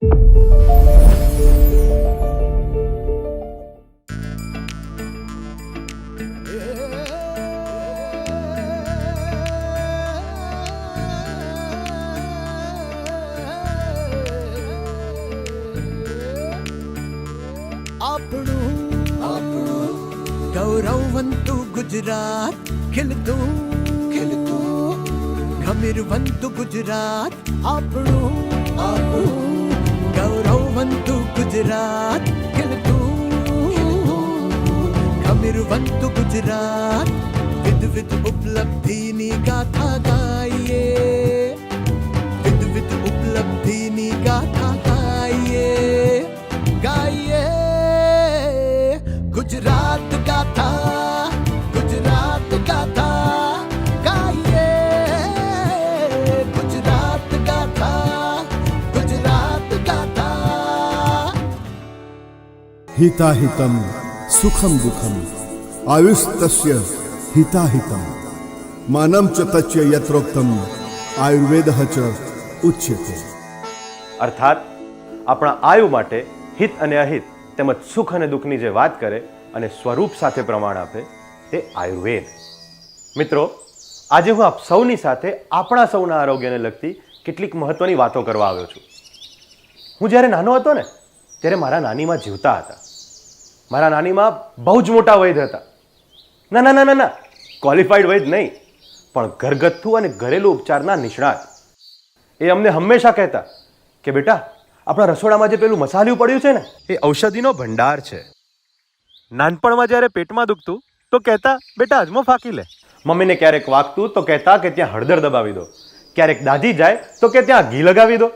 આપણું આપણું ગુજરાત ખીલતું. ખીલતું. ગમીરવંતું ગુજરાત આપણું આપણું ગૌરવવંતું ગુજરાત ખીલતું ગમીરવંતું ગુજરાત વિધ વિધ ઉપલબ્ધિની ગાથા ગાઈએ હિતાહિતમ સુખમ દુઃખમ આયુસ્તસ્ય હિતાહિતમ માનમ ચ તચ્ય યત્રોક્તમ આયુર્વેદ ચ ઉચ્યતે અર્થાત આપણા આયુ માટે હિત અને અહિત તેમજ સુખ અને દુઃખની જે વાત કરે અને સ્વરૂપ સાથે પ્રમાણ આપે તે આયુર્વેદ મિત્રો આજે હું આપ સૌની સાથે આપણા સૌના આરોગ્યને લગતી કેટલીક મહત્વની વાતો કરવા આવ્યો છું હું જ્યારે નાનો હતો ને ત્યારે મારા નાનીમાં જીવતા હતા. મારા નાનીમાં બહુ જ મોટા વૈદ હતા. ના ના ના ના ના. ક્વોલિફાઈડ વૈદ નહીં. પણ ઘરગથ્થુ અને ઘરેલું ઉપચારના નિષ્ણાત. એ અમને હંમેશા કહેતા કે બેટા, આપણા રસોડામાં જે પેલું મસાલિયું પડ્યું છે ને, એ ઔષધિનો ભંડાર છે. નાનપણમાં જ્યારે પેટમાં દુખતું, તો કહેતા, બેટા, અજમો ફાંકી લે. મમ્મીને ક્યારેક વાગતું, તો કહેતા કે ત્યાં હળદર દબાવી દો. ક્યારેક દાજી જાય, તો કે ત્યાં ઘી લગાવી દો.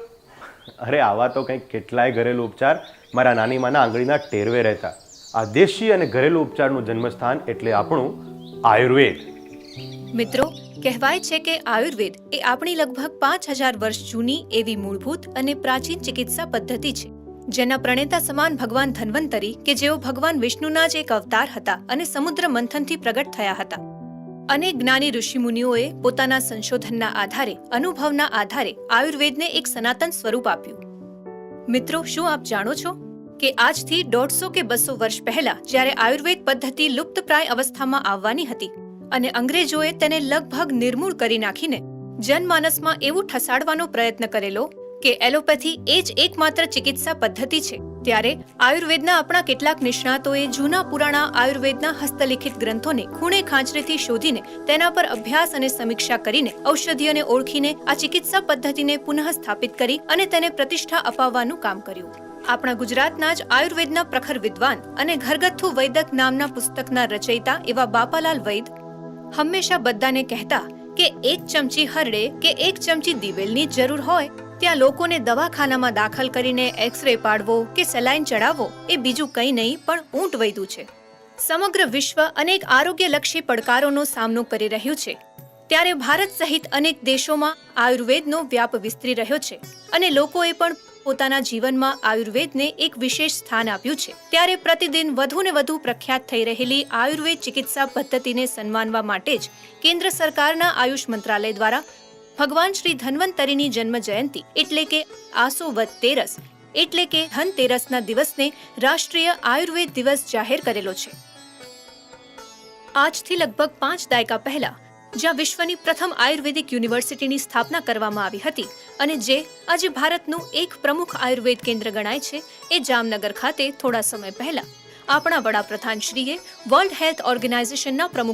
અરે આવા તો કંઈક કેટલાય ઘરેલું ઉપચાર મારા નાની માના આંગળીના ટેરવે રહેતા. આ દેશી અને ઘરેલું ઉપચારનું જન્મસ્થાન એટલે આપણું આયુર્વેદ. મિત્રો, કહેવાય છે કે આયુર્વેદ એ આપણી લગભગ પાંચ હજાર વર્ષ જૂની એવી મૂળભૂત અને પ્રાચીન ચિકિત્સા પદ્ધતિ છે, જેના પ્રણેતા સમાન ભગવાન ધન્વંતરી કે જેઓ ભગવાન વિષ્ણુના જ એક અવતાર હતા અને સમુદ્ર મંથનથી પ્રગટ થયા હતા. અનેક જ્ઞાની ઋષિમુનિઓએ પોતાના સંશોધનના આધારે, અનુભવના આધારે આયુર્વેદને એક સનાતન સ્વરૂપ આપ્યું. મિત્રો, શું આપ જાણો છો કે આજથી દોઢસો કે બસો વર્ષ પહેલા જ્યારે આયુર્વેદ પદ્ધતિ લુપ્તપ્રાય અવસ્થામાં આવવાની હતી અને અંગ્રેજોએ તેને લગભગ નિર્મૂળ કરી નાખીને જનમાનસમાં એવું ઠસાડવાનો પ્રયત્ન કરેલો કે એલોપેથી એ જ એકમાત્ર ચિકિત્સા પદ્ધતિ છે ત્યારે આયુર્વેદના આપણા કેટલાક નિષ્ણાતોએ જૂના પુરાણા આયુર્વેદના હસ્તલિખિત ગ્રંથોને ખૂણે ખાંચરેથી શોધીને તેના પર અભ્યાસ અને સમીક્ષા કરીને ઔષધિઓને ઓળખીને આ ચિકિત્સા પદ્ધતિને પુનઃ સ્થાપિત કરી અને તેને પ્રતિષ્ઠા અપાવવાનું કામ કર્યું. આપણા ગુજરાતના જ આયુર્વેદના પ્રખર વિદ્વાન અને ઘરગથ્થુ વૈદક નામના પુસ્તકના રચયિતા એવા બાપાલાલ વૈદ હંમેશા બધાને કહેતા કે એક ચમચી હરડે કે એક ચમચી દિવેલની જરૂર હોય ત્યાં લોકોને દવાખાનામાં દાખલ કરીને એક્સરે પાડવો કે સલાઈન ચડાવવો એ બીજું કંઈ નહીં, પણ ઊંટ વૈદું છે. સમગ્ર વિશ્વ અનેક આરોગ્યલક્ષી પડકારોનો સામનો કરી રહ્યું છે. ત્યારે ભારત સહિત અનેક દેશોમાં આયુર્વેદનો વ્યાપ વિસ્તરી રહ્યો છે અને લોકોએ પણ પોતાના જીવનમાં આયુર્વેદને એક વિશેષ સ્થાન આપ્યું છે. ત્યારે પ્રતિદિન વધુ ને વધુ પ્રખ્યાત થઈ રહેલી આયુર્વેદ ચિકિત્સા પદ્ધતિને સન્માનવા માટે જ કેન્દ્ર સરકારના આયુષ મંત્રાલય દ્વારા ભગવાન શ્રી ધન્વંતરીની જન્મ જયંતિ એટલે કે આસો વદ તેરસ, એટલે કે ધનતેરસના દિવસને રાષ્ટ્રીય આયુર્વેદ દિવસ જાહેર કરેલો છે. આજથી લગભગ પાંચ દાયકા પહેલા, જ્યાં વિશ્વની પ્રથમ આયુર્વેદિક યુનિવર્સિટીની સ્થાપના કરવામાં આવી હતી અને જે આજે ભારતનું એક પ્રમુખ આયુર્વેદ કેન્દ્ર ગણાય છે, એ જામનગર ખાતે થોડા સમય પહેલા આપણા વડાપ્રધાન શ્રીએ વર્લ્ડ હેલ્થ ઓર્ગેનાઇઝેશનના પ્રમુખ